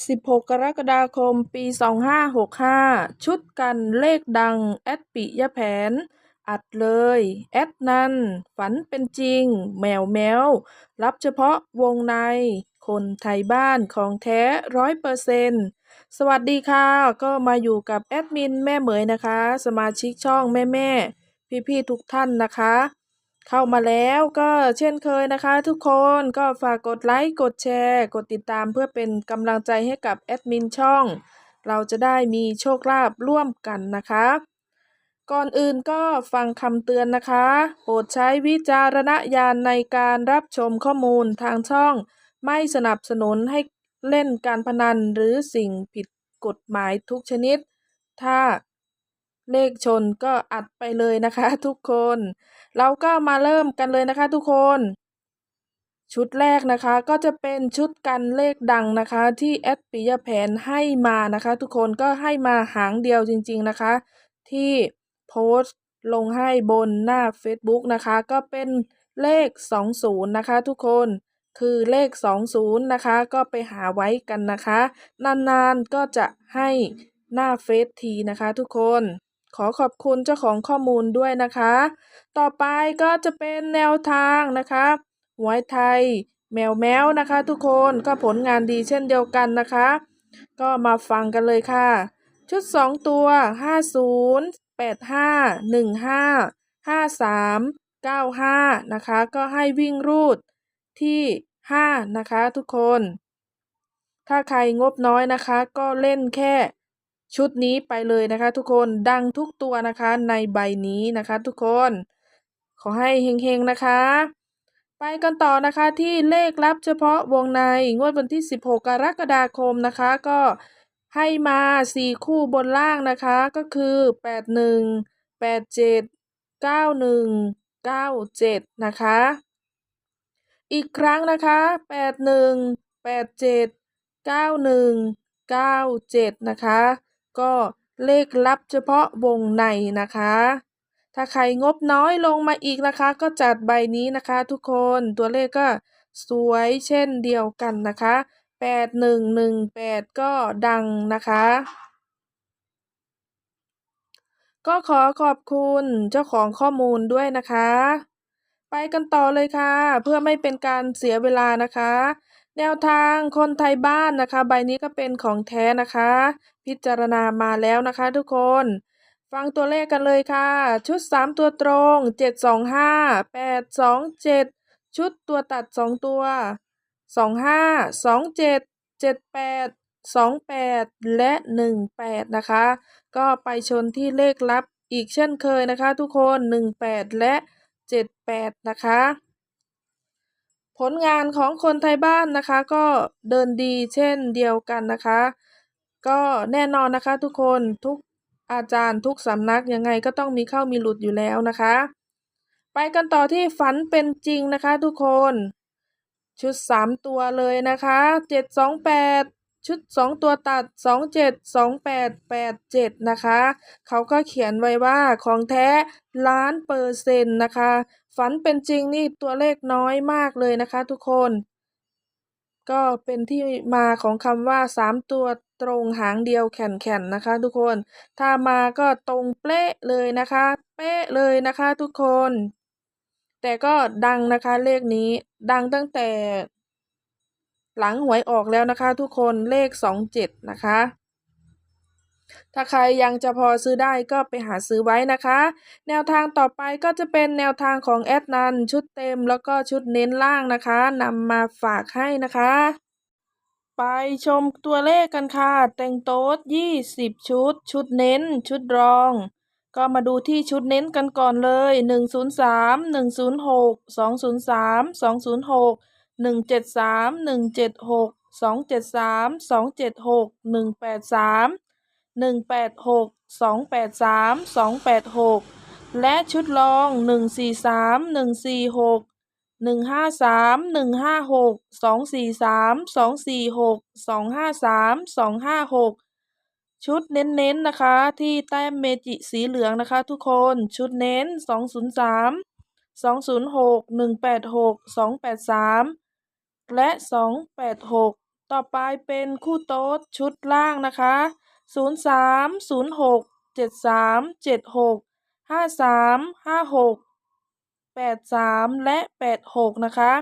16 กรกฎาคม ปี 2565 ชุดกันเลขดัง แอดปิยะแผน อัดเลย แอดนันฝันเป็นจริง แมวแมว รับเฉพาะวงใน คนไทยบ้านของแท้ร้อยเปอร์เซนต์สวัสดีค่ะ ก็มาอยู่กับแอดมินแม่เหมยนะคะ สมาชิกช่องแม่แม่พี่ๆทุกท่านนะคะ เข้ามาแล้วก็เช่นเคยนะคะ ทุกคนก็ฝากกดไลค์กดแชร์ กดติดตามเพื่อเป็นกำลังใจให้กับแอดมินช่อง เราจะได้มีโชคลาภร่วมกันนะคะ ก่อนอื่นก็ฟังคำเตือนนะคะ โปรดใช้วิจารณญาณในการรับชมข้อมูลทางช่อง ไม่สนับสนุนให้เล่นการพนันหรือสิ่งผิดกฎหมายทุกชนิด ถ้า เลขชนก็อัดไปเลยนะคะ ทุกคน เราก็มาเริ่มกันเลยนะคะทุกคน ชุดแรกนะคะก็จะเป็นชุดกันเลขดังนะคะ ที่แอดปิยแผนให้มานะคะ ทุกคนก็ให้มาหางเดียวจริง ๆนะคะ ที่โพสต์ลงให้บนหน้า Facebook นะคะ ก็เป็นเลข 20 นะคะ ทุกคนคือเลข 20 นะคะ ก็ไปหาไว้กันนะคะ นาน ๆ ก็จะให้หน้าเฟซทีนะคะทุกคน ขอขอบคุณเจ้าของข้อมูลด้วยนะคะ ต่อไปก็จะเป็นแนวทางนะคะหวยไทย แมวแมวนะคะ ทุกคนก็ผลงานดีเช่นเดียวกันนะคะ ก็มาฟังกันเลยค่ะ ชุด 2 ตัว 50 85 15 53 95 นะคะ ก็ให้วิ่งรูดที่ 5 นะคะ ทุกคน ถ้าใครงบน้อยนะคะ ก็เล่นแค่ ชุดนี้ไปเลยนะคะ ทุกคนดังทุกตัวนะคะในใบนี้นะคะ ทุกคน ขอให้เฮงๆนะคะ ไปกันต่อนะคะที่เลขลับเฉพาะวงในงวดวันที่ 16 กรกฎาคมนะคะ ก็ให้มา 4 คู่บนล่างนะคะ ก็คือ 81 87 91 97 นะคะ อีกครั้งนะคะ 81 87 91 97 นะคะ ก็เลขลับเฉพาะวงในนะคะ ถ้าใครงบน้อยลงมาอีกนะคะ ก็จัดใบนี้นะคะทุกคนตัวเลขก็สวยเช่นเดียวกันนะคะ 8118 ก็ดังนะคะ ก็ขอขอบคุณเจ้าของข้อมูลด้วยนะคะ ไปกันต่อเลยค่ะ เพื่อไม่เป็นการเสียเวลานะคะ แนวทางคนไทยบ้านนะคะ ใบนี้ก็เป็นของแท้นะคะ พิจารณามาแล้วนะคะทุกคน ฟังตัวเลขกันเลยค่ะ ชุด 3 ตัวตรง 725 827 ชุดตัวตัด 2 ตัว 25 27 78 28 และ 18 นะคะ ก็ไปชนที่เลขลับอีกเช่นเคยนะคะ ทุกคน 18 และ 78 นะคะ ผลงานของคนไทยบ้านนะคะ ก็เดินดีเช่นเดียวกันนะคะ ก็แน่นอนนะคะทุกคนทุกอาจารย์ทุกสำนักยังไงก็ต้องมีเข้ามีหลุดอยู่แล้วนะคะ ไปกันต่อที่ฝันเป็นจริงนะคะทุกคน ชุด 3 ตัวเลยนะคะ 728 ชุด 2 ตัวตัด 27 28 87 นะคะ เขาก็เขียนไว้ว่าของแท้ล้านเปอร์เซ็นต์นะคะ ฝันเป็นจริงนี่ตัวเลขน้อยมากเลยนะคะทุกคน ก็เป็นที่มาของคำว่า 3 ตัวตรงหางเดียวแข่นๆนะคะ ทุกคน ถ้ามาก็ตรงเป๊ะเลยนะคะ เป๊ะเลยนะคะทุกคน แต่ก็ดังนะคะเลขนี้ดังตั้งแต่ หลังหวยออกแล้วนะคะ ทุกคนเลข 27 นะคะ ถ้าใครยังจะพอซื้อได้ก็ไปหาซื้อไว้นะคะ แนวทางต่อไปก็จะเป็นแนวทางของแอดนันชุดเต็มแล้วก็ชุดเน้นล่างนะคะนำมาฝากให้นะคะ ไปชมตัวเลขกันค่ะ แต่งโต๊ด 20 ชุด ชุดเน้น ชุดรองก็มาดูที่ชุดเน้นกันก่อนเลย 103 106 203 206 173 176 273 276 183 186 283 286และชุดรอง143 146 153 156 243 246 253 256ชุดเน้นๆนะคะที่แต้มเมจิสีเหลืองนะคะทุกคนชุดเน้น203 206 186 283แและ286ต่อไปเป็นคู่โต๊ดชุดล่างนะคะ0 3 0 6 7 3 7 6 5 3 5 6 8 3และ8 6นะคะ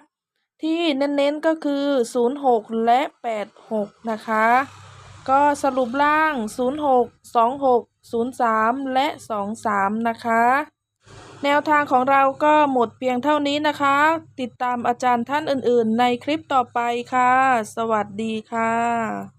ที่เน้นๆก็คือ0 6และ8 6นะคะ ก็สรุปล่าง0 6 2 6 0 3และ2 3นะคะ แนวทางของเราก็หมดเพียงเท่านี้นะคะ ติดตามอาจารย์ท่านอื่นๆ ในคลิปต่อไปค่ะ สวัสดีค่ะ